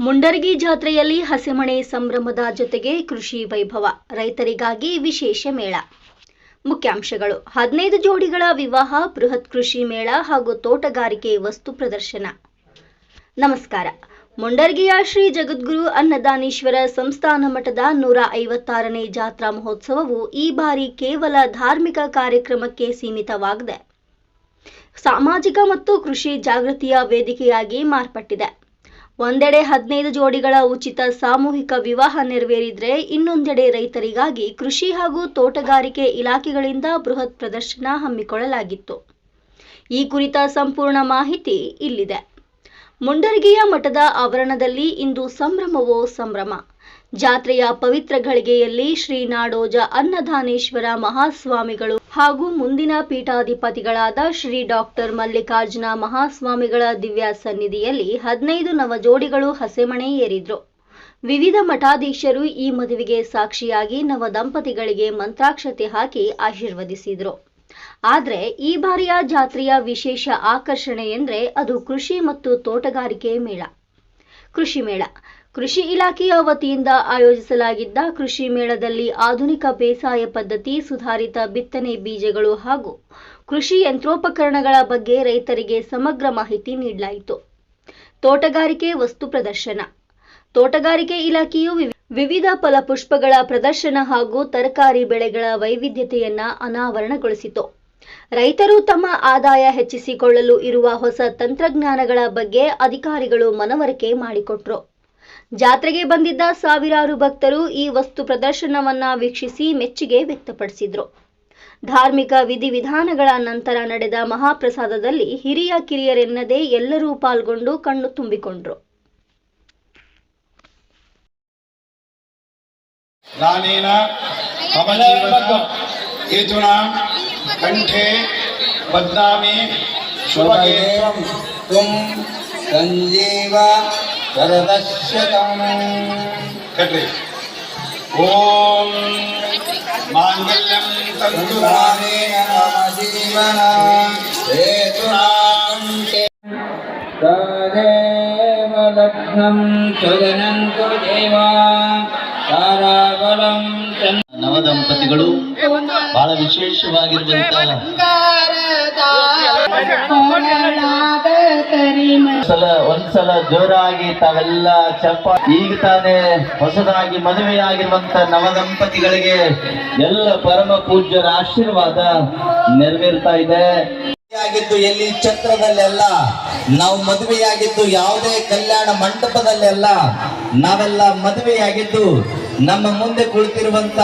ಮುಂಡರಗಿ ಜಾತ್ರೆಯಲ್ಲಿ ಹಸೆಮಣೆ ಸಂಭ್ರಮದ ಜೊತೆಗೆ ಕೃಷಿ ವೈಭವ, ರೈತರಿಗಾಗಿ ವಿಶೇಷ ಮೇಳ. ಮುಖ್ಯಾಂಶಗಳು. ಹದಿನೈದು ಜೋಡಿಗಳ ವಿವಾಹ, ಬೃಹತ್ ಕೃಷಿ ಮೇಳ ಹಾಗೂ ತೋಟಗಾರಿಕೆ ವಸ್ತು ಪ್ರದರ್ಶನ. ನಮಸ್ಕಾರ. ಮುಂಡರ್ಗಿಯ ಶ್ರೀ ಜಗದ್ಗುರು ಅನ್ನದಾನೀಶ್ವರ ಸಂಸ್ಥಾನ ಮಠದ ನೂರ ಐವತ್ತಾರನೇ ಜಾತ್ರಾ ಮಹೋತ್ಸವವು ಈ ಬಾರಿ ಕೇವಲ ಧಾರ್ಮಿಕ ಕಾರ್ಯಕ್ರಮಕ್ಕೆ ಸೀಮಿತವಾಗಿದೆ. ಸಾಮಾಜಿಕ ಮತ್ತು ಕೃಷಿ ಜಾಗೃತಿಯ ವೇದಿಕೆಯಾಗಿ ಮಾರ್ಪಟ್ಟಿದೆ. ಒಂದೆಡೆ ಹದಿನೈದು ಜೋಡಿಗಳ ಉಚಿತ ಸಾಮೂಹಿಕ ವಿವಾಹ ನೆರವೇರಿದ್ರೆ ಇನ್ನೊಂದೆಡೆ ರೈತರಿಗಾಗಿ ಕೃಷಿ ಹಾಗೂ ತೋಟಗಾರಿಕೆ ಇಲಾಖೆಗಳಿಂದ ಬೃಹತ್ ಪ್ರದರ್ಶನ ಹಮ್ಮಿಕೊಳ್ಳಲಾಗಿತ್ತು. ಈ ಕುರಿತ ಸಂಪೂರ್ಣ ಮಾಹಿತಿ ಇಲ್ಲಿದೆ. ಮುಂಡರಗಿಯ ಮಠದ ಆವರಣದಲ್ಲಿ ಇಂದು ಸಂಭ್ರಮವೋ ಸಂಭ್ರಮ? ಜಾತ್ರೆಯ ಪವಿತ್ರ ಘಳಿಗೆಯಲ್ಲಿ ಶ್ರೀ ನಾಡೋಜ ಅನ್ನದಾನೇಶ್ವರ ಮಹಾಸ್ವಾಮಿಗಳು ಹಾಗೂ ಮುಂದಿನ ಪೀಠಾಧಿಪತಿಗಳಾದ ಶ್ರೀ ಡಾಕ್ಟರ್ ಮಲ್ಲಿಕಾರ್ಜುನ ಮಹಾಸ್ವಾಮಿಗಳ ದಿವ್ಯ ಸನ್ನಿಧಿಯಲ್ಲಿ ಹದಿನೈದು ನವಜೋಡಿಗಳು ಹಸೆಮಣೆ ಏರಿದ್ರು. ವಿವಿಧ ಮಠಾಧೀಶರು ಈ ಮದುವೆಗೆ ಸಾಕ್ಷಿಯಾಗಿ ನವ ದಂಪತಿಗಳಿಗೆ ಮಂತ್ರಾಕ್ಷತೆ ಹಾಕಿ ಆಶೀರ್ವದಿಸಿದ್ರು. ಆದರೆ ಈ ಬಾರಿಯ ಜಾತ್ರೆಯ ವಿಶೇಷ ಆಕರ್ಷಣೆ ಎಂದರೆ ಅದು ಕೃಷಿ ಮತ್ತು ತೋಟಗಾರಿಕೆ ಮೇಳ. ಕೃಷಿ ಮೇಳ. ಕೃಷಿ ಇಲಾಖೆಯ ವತಿಯಿಂದ ಆಯೋಜಿಸಲಾಗಿದ್ದ ಕೃಷಿ ಮೇಳದಲ್ಲಿ ಆಧುನಿಕ ಬೇಸಾಯ ಪದ್ಧತಿ, ಸುಧಾರಿತ ಬಿತ್ತನೆ ಬೀಜಗಳು ಹಾಗೂ ಕೃಷಿ ಯಂತ್ರೋಪಕರಣಗಳ ಬಗ್ಗೆ ರೈತರಿಗೆ ಸಮಗ್ರ ಮಾಹಿತಿ ನೀಡಲಾಯಿತು. ತೋಟಗಾರಿಕೆ ವಸ್ತು ಪ್ರದರ್ಶನ. ತೋಟಗಾರಿಕೆ ಇಲಾಖೆಯು ವಿವಿ- ವಿವಿಧ ಫಲಪುಷ್ಪಗಳ ಪ್ರದರ್ಶನ ಹಾಗೂ ತರಕಾರಿ ಬೆಳೆಗಳ ವೈವಿಧ್ಯತೆಯನ್ನ ಅನಾವರಣಗೊಳಿಸಿತು. ರೈತರು ತಮ್ಮ ಆದಾಯ ಹೆಚ್ಚಿಸಿಕೊಳ್ಳಲು ಇರುವ ಹೊಸ ತಂತ್ರಜ್ಞಾನಗಳ ಬಗ್ಗೆ ಅಧಿಕಾರಿಗಳು ಮನವರಿಕೆ ಮಾಡಿಕೊಟ್ರು. ಜಾತ್ರೆಗೆ ಬಂದಿದ್ದ ಸಾವಿರಾರು ಭಕ್ತರು ಈ ವಸ್ತು ಪ್ರದರ್ಶನವನ್ನ ವೀಕ್ಷಿಸಿ ಮೆಚ್ಚುಗೆ ವ್ಯಕ್ತಪಡಿಸಿದ್ರು. ಧಾರ್ಮಿಕ ವಿಧಿವಿಧಾನಗಳ ನಂತರ ನಡೆದ ಮಹಾಪ್ರಸಾದದಲ್ಲಿ ಹಿರಿಯ ಕಿರಿಯರೆನ್ನದೇ ಎಲ್ಲರೂ ಪಾಲ್ಗೊಂಡು ಕಣ್ಣು ತುಂಬಿಕೊಂಡ್ರು. ಶರದಶ್ಯತಂ ಕಟ್ರಿ ಓಂ ಮಾಂಗಲ್ಯಂ ತಂತುರಾಣೇನ ಜೀವನ ಹೇತುರಾಂ ತದೇವ ಲಗ್ನಂ ತುಜನಂತು ದೇವಾ ನವ ದಂಪತಿಗಳು ಬಹಳ ವಿಶೇಷವಾಗಿರುವಂತ ಸಲ ಒಂದ್ಸಲ ಜೋರಾಗಿ ತಾವೆಲ್ಲ ಚಪ್ಪ ಈಗ ತಾನೇ ಹೊಸದಾಗಿ ಮದುವೆಯಾಗಿರುವಂತ ನವದಂಪತಿಗಳಿಗೆ ಎಲ್ಲ ಪರಮ ಪೂಜ್ಯರ ಆಶೀರ್ವಾದ ನೆರವೇರ್ತಾ ಇದೆ. ಆಗಿದ್ದು ಎಲ್ಲಿ? ಛತ್ರದಲ್ಲೆಲ್ಲ. ನಾವು ಮದುವೆಯಾಗಿದ್ದು ಯಾವುದೇ ಕಲ್ಯಾಣ ಮಂಟಪದಲ್ಲೆಲ್ಲ. ನಾವೆಲ್ಲ ಮದುವೆಯಾಗಿದ್ದು ನಮ್ಮ ಮುಂದೆ ಕುಳಿತಿರುವಂತ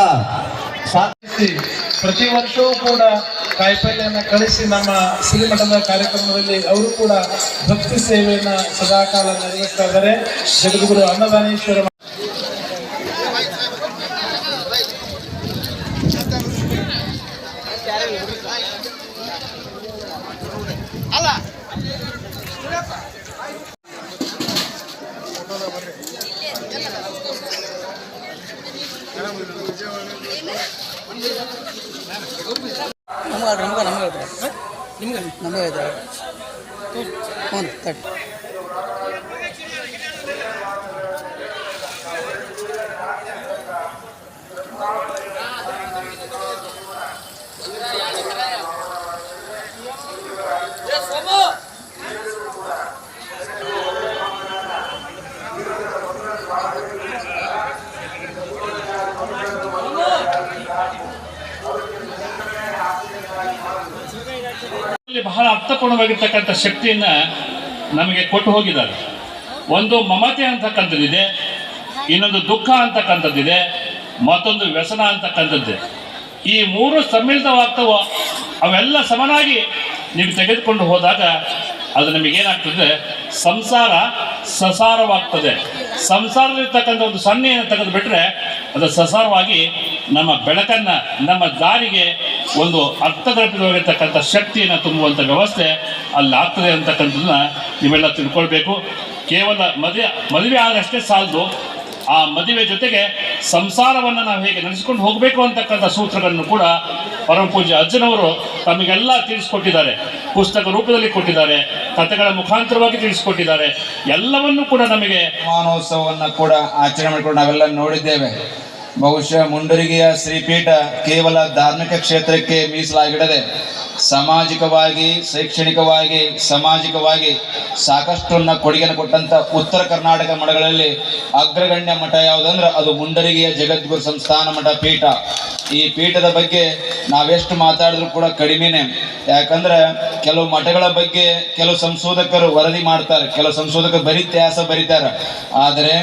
ಸಾ- ಪ್ರತಿ ವರ್ಷವೂ ಕೂಡ ಕಾಯಿಪಲ್ಯನ ಕಳಿಸಿ ನಮ್ಮ ಶ್ರೀಮಠದ ಕಾರ್ಯಕ್ರಮದಲ್ಲಿ ಅವರು ಕೂಡ ಭಕ್ತಿ ಸೇವೆಯನ್ನು ಸದಾಕಾಲ ನೆರವೇರಿಸ್ತಾ ಇದ್ದಾರೆ. ಜಗದ್ಗುರು ಅನ್ನದಾನೇಶ್ವರ ನಮ್ಗೆ ನಮ್ಗೆ ನಮ್ಗೆ ಹೇಳ್ತಾರೆ ನಿಮ್ಗೆ ನಮಗೆ ಹೇಳ್ತಾರೆ ಹ್ಞೂ ತಟ್ ಬಹಳ ಅರ್ಥಪೂರ್ಣವಾಗಿರ್ತಕ್ಕಂಥ ಶಕ್ತಿಯನ್ನ ನಮಗೆ ಕೊಟ್ಟು ಹೋಗಿದ್ದಾರೆ. ಒಂದು ಮಮತೆ ಅಂತಕ್ಕಂಥದ್ದಿದೆ, ಇನ್ನೊಂದು ದುಃಖ ಅಂತಕ್ಕಂಥದ್ದಿದೆ, ಮತ್ತೊಂದು ವ್ಯಸನ ಅಂತಕ್ಕಂಥದ್ದಿದೆ. ಈ ಮೂರು ಸಮ್ಮಿಳಿತವಾಗ್ತವೋ, ಅವೆಲ್ಲ ಸಮನಾಗಿ ನೀವು ತೆಗೆದುಕೊಂಡು ಹೋದಾಗ ಅದು ನಮಗೇನಾಗ್ತದೆ? ಸಂಸಾರ ಸಸಾರವಾಗ್ತದೆ. ಸಂಸಾರದಲ್ಲಿರ್ತಕ್ಕಂಥ ಒಂದು ಸೊನ್ನೆಯನ್ನು ತೆಗೆದು ಬಿಟ್ಟರೆ ಅದು ಸಸಾರವಾಗಿ ನಮ್ಮ ಬೆಳಕನ್ನು, ನಮ್ಮ ದಾರಿಗೆ ಒಂದು ಅರ್ಥಗರ್ಭಿತವಾಗಿರ್ತಕ್ಕಂಥ ಶಕ್ತಿಯನ್ನು ತುಂಬುವಂಥ ವ್ಯವಸ್ಥೆ ಅಲ್ಲಿ ಆಗ್ತದೆ ಅಂತಕ್ಕಂಥದ್ದನ್ನ ನೀವೆಲ್ಲ ತಿಳ್ಕೊಳ್ಬೇಕು. ಕೇವಲ ಮದುವೆ ಮದುವೆ ಆದಷ್ಟೇ ಸಾಲದು. ಆ ಮದುವೆ ಜೊತೆಗೆ ಸಂಸಾರವನ್ನು ನಾವು ಹೇಗೆ ನಡೆಸಿಕೊಂಡು ಹೋಗಬೇಕು ಅಂತಕ್ಕಂಥ ಸೂತ್ರಗಳನ್ನು ಕೂಡ ಪರಮ ಪೂಜ್ಯ ಅಜ್ಜನವರು ತಮಗೆಲ್ಲ ತಿಳಿಸ್ಕೊಟ್ಟಿದ್ದಾರೆ. ಪುಸ್ತಕ ರೂಪದಲ್ಲಿ ಕೊಟ್ಟಿದ್ದಾರೆ. ಕಥೆಗಳ ಮುಖಾಂತರವಾಗಿ ತಿಳಿಸ್ಕೊಟ್ಟಿದ್ದಾರೆ. ಎಲ್ಲವನ್ನೂ ಕೂಡ ನಮಗೆ ಮಾನೋತ್ಸವವನ್ನು ಕೂಡ ಆಚರಣೆ ಮಾಡಿಕೊಂಡು ನಾವೆಲ್ಲ ನೋಡಿದ್ದೇವೆ. ಬಹುಶಃ ಮುಂಡರಿಗೆಯ ಶ್ರೀಪೀಠ ಕೇವಲ ಧಾರ್ಮಿಕ ಕ್ಷೇತ್ರಕ್ಕೆ ಮೀಸಲಾಗಿಡದೆ ಸಾಮಾಜಿಕವಾಗಿ, ಶೈಕ್ಷಣಿಕವಾಗಿ, ಸಾಮಾಜಿಕವಾಗಿ ಸಾಕಷ್ಟನ್ನ ಕೊಡುಗೆಯನ್ನು ಕೊಟ್ಟಂತ ಉತ್ತರ ಕರ್ನಾಟಕ ಮಠಗಳಲ್ಲಿ ಅಗ್ರಗಣ್ಯ ಮಠ ಯಾವುದಂದ್ರೆ ಅದು ಮುಂಡರಿಗೆಯ ಜಗದ್ಗುರು ಸಂಸ್ಥಾನ ಮಠ ಪೀಠ. ಈ ಪೀಠದ ಬಗ್ಗೆ ನಾವೆಷ್ಟು ಮಾತಾಡಿದ್ರು ಕೂಡ ಕಡಿಮೆನೆ. ಯಾಕಂದ್ರೆ ಕೆಲವು ಮಠಗಳ ಬಗ್ಗೆ ಕೆಲವು ಸಂಶೋಧಕರು ವರದಿ ಮಾಡ್ತಾರೆ, ಕೆಲವು ಸಂಶೋಧಕರು ಬರೀ ಇತಿಹಾಸ ಬರೀತಾರೆ. ಆದರೆ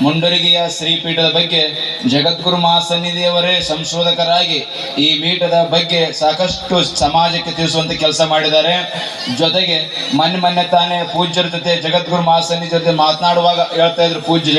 ಮುಂಡರಿಗೆಯ ಶ್ರೀಪೀಠದ ಬಗ್ಗೆ ಜಗದ್ಗುರು ಮಹಾಸನ್ನಿಧಿಯವರೇ ಸಂಶೋಧಕರಾಗಿ ಈ ಮೀಟದ ಬಗ್ಗೆ ಸಾಕಷ್ಟು ಸಮಾಜಕ್ಕೆ ತಿಳಿಸುವಂತ ಕೆಲಸ ಮಾಡಿದ್ದಾರೆ. ಜೊತೆಗೆ ಮೊನ್ನೆ ಮೊನ್ನೆ ತಾನೇ ಪೂಜ್ಯರ ಜೊತೆ ಜಗದ್ಗುರು ಮಹಾಸನ್ನಿಧಿ ಜೊತೆ ಮಾತನಾಡುವಾಗ ಹೇಳ್ತಾ ಇದ್ರು ಪೂಜ್ಯ